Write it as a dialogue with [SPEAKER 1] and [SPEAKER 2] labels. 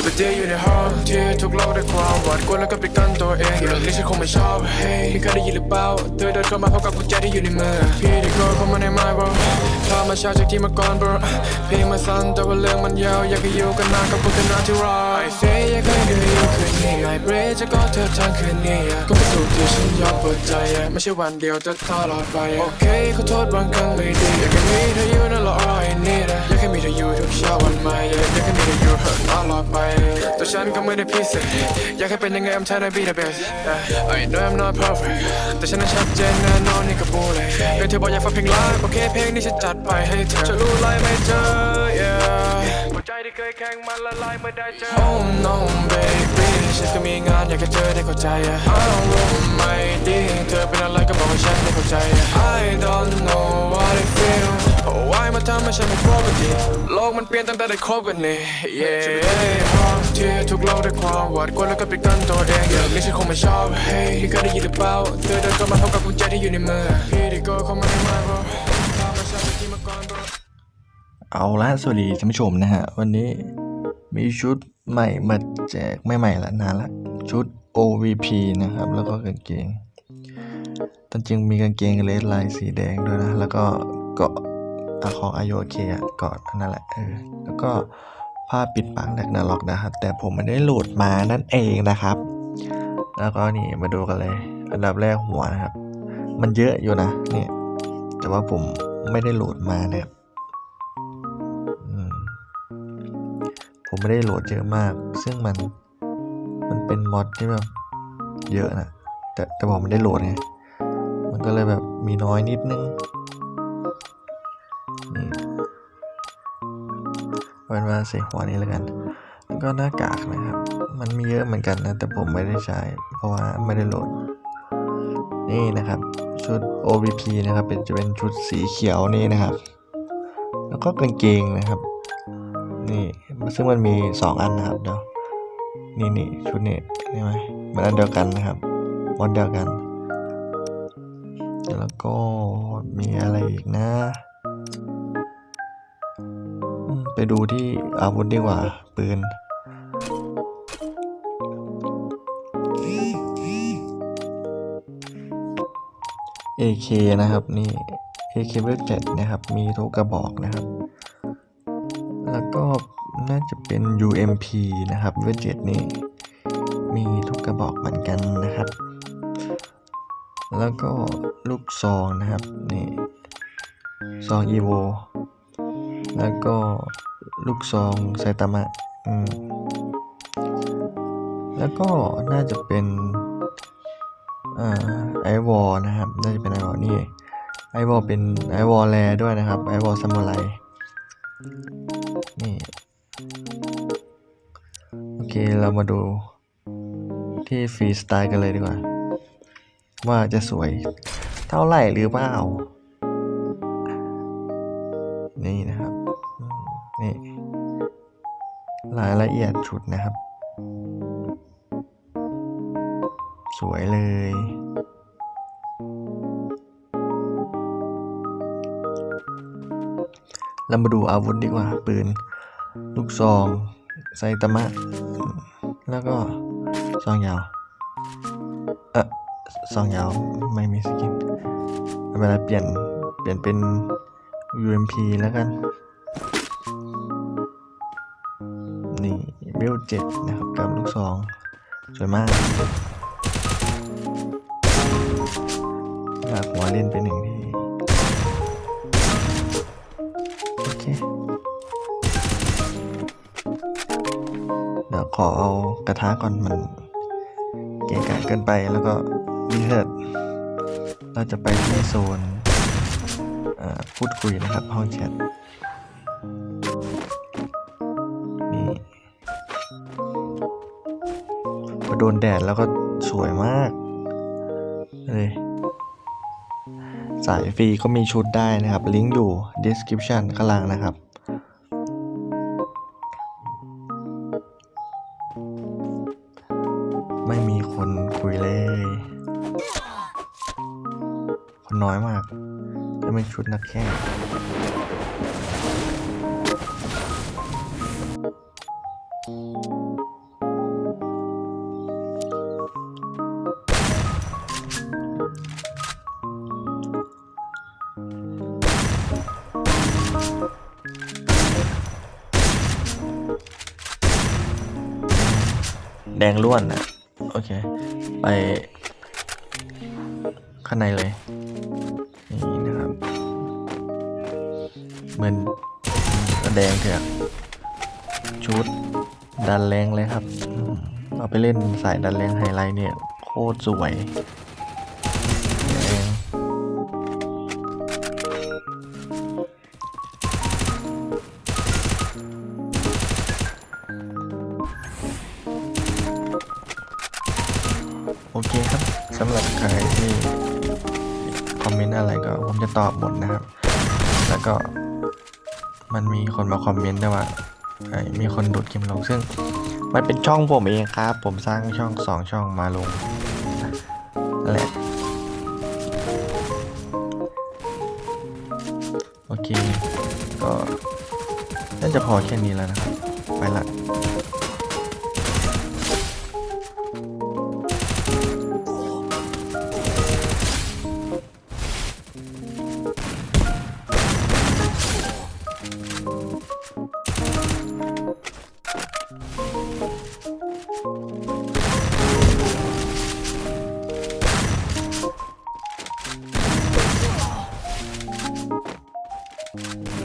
[SPEAKER 1] จะไปเจออยู่ในห้องที่ทุกโลกด้วยความหวาดกลัวแล้วก็ปิดกั้นตัวเองเรื่องนี้ฉันคงไม่ชอบเฮ้ยนี่เคยได้ยินหรือเปล่าเธอเดินเข้ามาพร้อมกับกุญแจที่อยู่ในมือพี่ได้กลัวเข้ามาใน my world พามาช้าจากที่มาก่อน bro เพลงมาสั้นแต่ว่าเรื่องมันยาวอยากให้อยู่กันนานกับคุณแต่นานที่รอ I say อยากให้ดูอยู่คืนนี้ I pray จะกอดเธอทั้งคืนนี้ก็เป็นสูตรที่ฉันยอมเปิดใจไม่ใช่วันเดียวจะตลอดไปโอเคขอโทษบางครั้งไม่ดีอยากให้มีเธออยู่นั่นแหละ all Need อยากให้มีเธออยู่ทุกเช้าวันใหม่อยากให้มีเธออยู่ตลอดไปแต่ฉันก็ไม่ได้พิเศษอยากให้เป็นยังไง I'm trying to be the best I know I'm not perfect แต่ฉันนั้นชัดเจนแน่นอนนี่ก็บูเลยเออเธอบอกอยากฟังเพลงไลฟ์โอเคเพลงนี้ฉันจัดไปให้เธอจะรู้ไลฟ์ไม่เจอ yeah หัวใจที่เคยแข็งมันละลายเมื่อได้เจอ Oh no baby ฉันก็มีงานอยากให้เธอได้เข้าใจ I don't know ไม่ดีเธอเป็นอะไรก็บอกให้ฉันได้เข้าใจ I don't know อ้ why มาทำให้ฉันเป็นปกติโลกมันเปลี่ยนตั้งแต่ได้คบกันนี่ yeah ห้องที่ทุกโลกด้วยความหวาดกลัวแล้วก็ปิดกั้นตัวเองอย่างนี้ฉันคงไม่ชอบ hey นี่เคยได้ยินหรือเปล่าเธอเดินเข้ามาพร้อมกับกุญแจที่อยู่ในมือพี่ได้ก็เข้ามาใน my world พามาช้าจากที่มาก่อน bro
[SPEAKER 2] เอาละสวัสดีท่านผู้ชมนะฮะ วันนี้มีชุดใหม่มาแจกไม่ใหม่ละนานละชุด OVP นะครับ แล้วก็กางเกงตอนจริงมีกางเกงเลสลายสีแดงด้วยนะ แล้วก็เกาะ อะของอายุโอเคอะกาะอันนั่นแหละเออแล้วก็ผ้าปิดปากแดกนาล็อกนะครับ แต่ผมไม่ได้โหลดมานั่นเองนะครับ แล้วก็นี่มาดูกันเลย อันดับแรกหัวนะครับ มันเยอะอยู่นะเนี่ยแต่ว่าผมไม่ได้โหลดมาเนะครับอืมผมไม่ได้โหลดเยอะมาก ซึ่งมัน มันเป็นมอดที่แบบเยอะนะ แต่แต่ผมไม่ได้โหลดไง มันก็เลยแบบมีน้อยนิดนึง เอาเป็นว่าใส่หัวนี้แล้วกัน แล้วก็หน้ากากนะครับ มันมีเยอะเหมือนกันนะ แต่ผมไม่ได้ใช้ เพราะว่าไม่ได้โหลด นี่นะครับ ชุด OVP นะครับ เป็นจะเป็นชุดสีเขียวนี่นะครับ แล้วก็กางเกงนะครับ นี่ ซึ่งมันมีสองอันนะครับเดี๋ยวนี่นี่ชุดนี้นี่ไหมมันอันเดียวกันนะครับวันเดียวกัน แล้วก็มีอะไรอีกนะ ไปดูที่อาวุธดีกว่า ปืน AK นะครับนี่ AK เวลเจ็ดนะครับ มีทุกกระบอกนะครับ แล้วก็น่าจะเป็น UMP นะครับเวลเจ็ดนี่มีทุกกระบอกเหมือนกันนะครับ แล้วก็ลูกซองนะครับนี่ซอง EVO แล้วก็ ลูกซองไซตามะอืมแล้วก็น่าจะเป็นไอวอลนะครับ น่าจะเป็นไอวอลนี่ไอวอลเป็นไอวอลแลด้วยนะครับไอวอลซามูไรนี่โอเคเรามาดูที่ฟรีสไตล์กันเลยดีกว่า ว่าจะสวยเท่าไหร่หรือเปล่า รายละเอียดชุดนะครับ สวยเลย เรามาดูอาวุธดีกว่า ปืน ลูกซอง ไซตามะ แล้วก็ซองยาว เออซองยาว ไม่มีสกินเวลาเปลี่ยน เปลี่ยนเป็น UMP แล้วกัน นี่เบลเจ็ดนะครับกับลูกซองสวยมากลากหัวเล่นไปหนึ่งทีโอเคเดี๋ยวขอเอากระทะก่อนมันเกะกะเกินไปแล้วก็รีเทิดเราจะไปที่โซนอ่อพูดคุยนะครับห้องแชท โดนแดดแล้วก็สวยมากเลยสายฟรีก็มีชุดได้นะครับ ลิงก์อยู่ description ข้างล่างนะครับ ไม่มีคนคุยเลย คนน้อยมากจะเป็นชุดนักแข่ง แดงล้วนนะโอเค ไป ข้างในเลย นี่นะครับเหมือนแดงเถอะชุดดันแรงเลยครับ เอาไปเล่นสายดันแรงไฮไลท์เนี่ย โคตรสวย เคครับสำหรับใครที่คอมเมนต์อะไรก็ผมจะตอบหมดนะครับ แล้วก็มันมีคนมาคอมเมนต์ด้วยว่ามีคนดูดคลิปลงซึ่ง มันเป็นช่องผมเองครับ ผมสร้างช่องสองช่องมาลงนั่นแหละโอเค ก็น่าจะพอแค่นี้แล้วนะครับ ไปละ you.